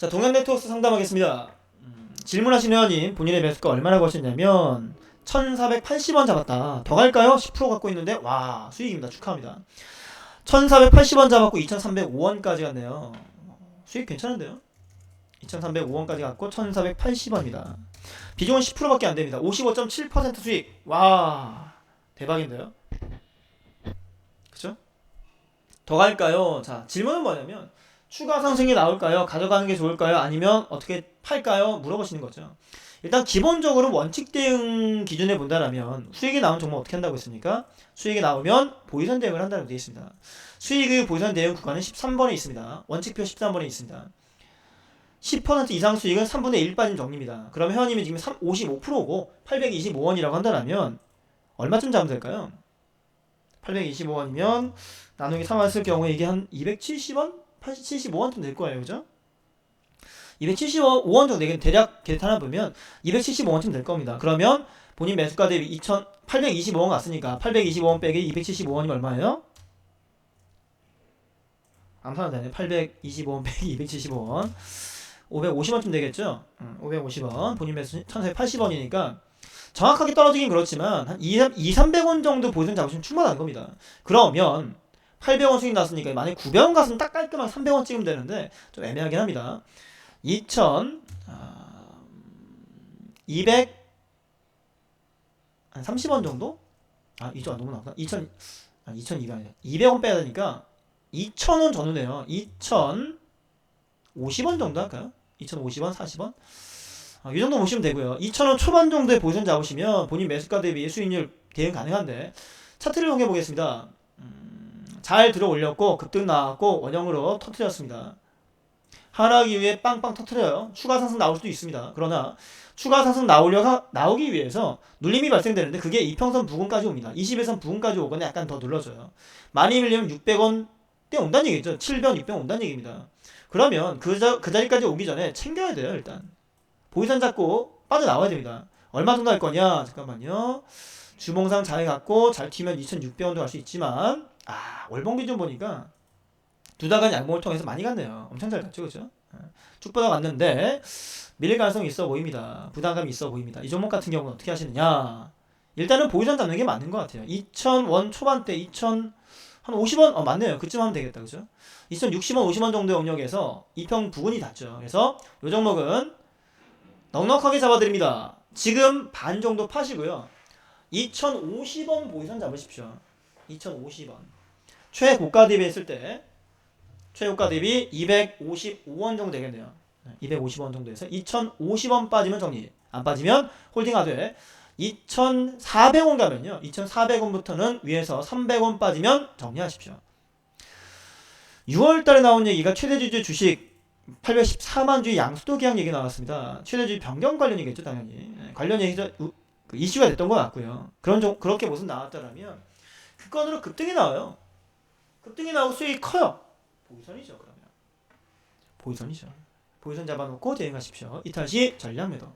자, 동양 네트워크 상담하겠습니다. 음, 질문하신 회원님 본인의 매수가 얼마나 거셨냐면 1,480원 잡았다. 더 갈까요? 10% 갖고 있는데 와 수익입니다. 축하합니다. 1,480원 잡았고 2,305원까지 갔네요. 수익 괜찮은데요? 2,305원까지 갔고 1,480원입니다. 비중은 10%밖에 안 됩니다. 55.7% 수익. 와 대박인데요? 그죠? 더 갈까요? 자 질문은 뭐냐면 추가 상승이 나올까요? 가져가는 게 좋을까요? 아니면 어떻게 팔까요? 물어보시는 거죠. 일단 기본적으로 원칙 대응 기준에 본다라면 수익이 나온 종목 어떻게 한다고 했습니까? 수익이 나오면 보이선 대응을 한다고 되어 있습니다. 수익의 보이선 대응 구간은 13번에 있습니다. 원칙표 13번에 있습니다. 10% 이상 수익은 3분의 1 빠진 정리입니다. 그럼 회원님이 지금 55%고 825원이라고 한다면 얼마쯤 잡으면 될까요? 825원이면 나누기 3 했을 경우에 이게 한 270원? 80, 75원쯤 될 거예요. 그죠? 275원 정도 되긴 대략 계산해 보면 275원쯤 될 겁니다. 그러면 본인 매수가 대비 2,000 825원 갔으니까 825원 빼기 275원이면 얼마예요? 암산은 되네. 825원 빼기 275원. 550원쯤 되겠죠? 음, 550원. 본인 매수 1,480원이니까 정확하게 떨어지긴 그렇지만 한 2, 2 300원 정도 보전 잡으시면 충분한 겁니다. 그러면 800원 수익 났으니까 만약에 900원 갔으면 딱 깔끔하게 300원 찍으면 되는데 좀 애매하긴 합니다. 2000 아, 200 한 30원 정도? 아, 이쪽 안 너무 나왔다. 2000 아, 2200 아니야. 200원 빼야 되니까 2000원 전후네요. 2050원 정도 할까요? 2050원, 40원? 아, 이 정도 보시면 되고요. 2,000원 초반 정도의 보전 잡으시면 본인 매수가 대비 수익률 대응 가능한데 차트를 이용해 보겠습니다. 음, 잘 들어 올렸고 급등 나왔고 원형으로 터트렸습니다. 하락 이후에 빵빵 터트려요. 추가 상승 나올 수도 있습니다. 그러나 추가 상승 나오려 나오기 위해서 눌림이 발생되는데 그게 이평선 부근까지 옵니다. 21선 부근까지 오거나 약간 더 눌러줘요. 많이 밀리면 600원 때 온다는 얘기죠. 700원, 600원 온다는 얘기입니다. 그러면 그, 자, 그 자리까지 오기 전에 챙겨야 돼요, 일단. 보이선 잡고 빠져나와야 됩니다. 얼마 정도 할 거냐? 잠깐만요. 주봉상 잘 갖고 잘 튀면 2,600원도 갈 수 있지만 아 월봉 기준 보니까 두 달간 양봉을 통해서 많이 갔네요. 엄청 잘 갔죠, 그죠? 쭉 뻗어갔는데 밀릴 가능성이 있어 보입니다. 부담감이 있어 보입니다. 이 종목 같은 경우는 어떻게 하시느냐? 일단은 보이선 잡는 게 맞는 것 같아요. 2,000원 초반대 2,000 한 50원 어 맞네요. 그쯤 하면 되겠다, 그죠? 2,060원, 50원 정도의 영역에서 이평 부근이 닿죠. 그래서 이 종목은 넉넉하게 잡아드립니다. 지금 반 정도 파시고요. 2,050원 보이선 잡으십시오. 2,050원. 최고가 대비 했을 때 최고가 대비 255원 정도 되겠네요. 250원 정도에서 2,050원 빠지면 정리. 안 빠지면 홀딩 하되 2,400원 가면요. 2,400원부터는 위에서 300원 빠지면 정리하십시오. 6월 달에 나온 얘기가 최대주주 주식 814만 주의 양수도 계약 얘기 나왔습니다. 최대주주 변경 관련이겠죠, 당연히. 네, 관련 얘기가 우- 그 이슈가 됐던 것 같고요. 그런 종, 그렇게 무슨 나왔다라면 그 건으로 급등이 나와요. 급등이 나오고 수익이 커요. 보이선이죠, 그러면. 보이선이죠. 보이선 잡아놓고 대응하십시오. 이탈 시 전량 매도.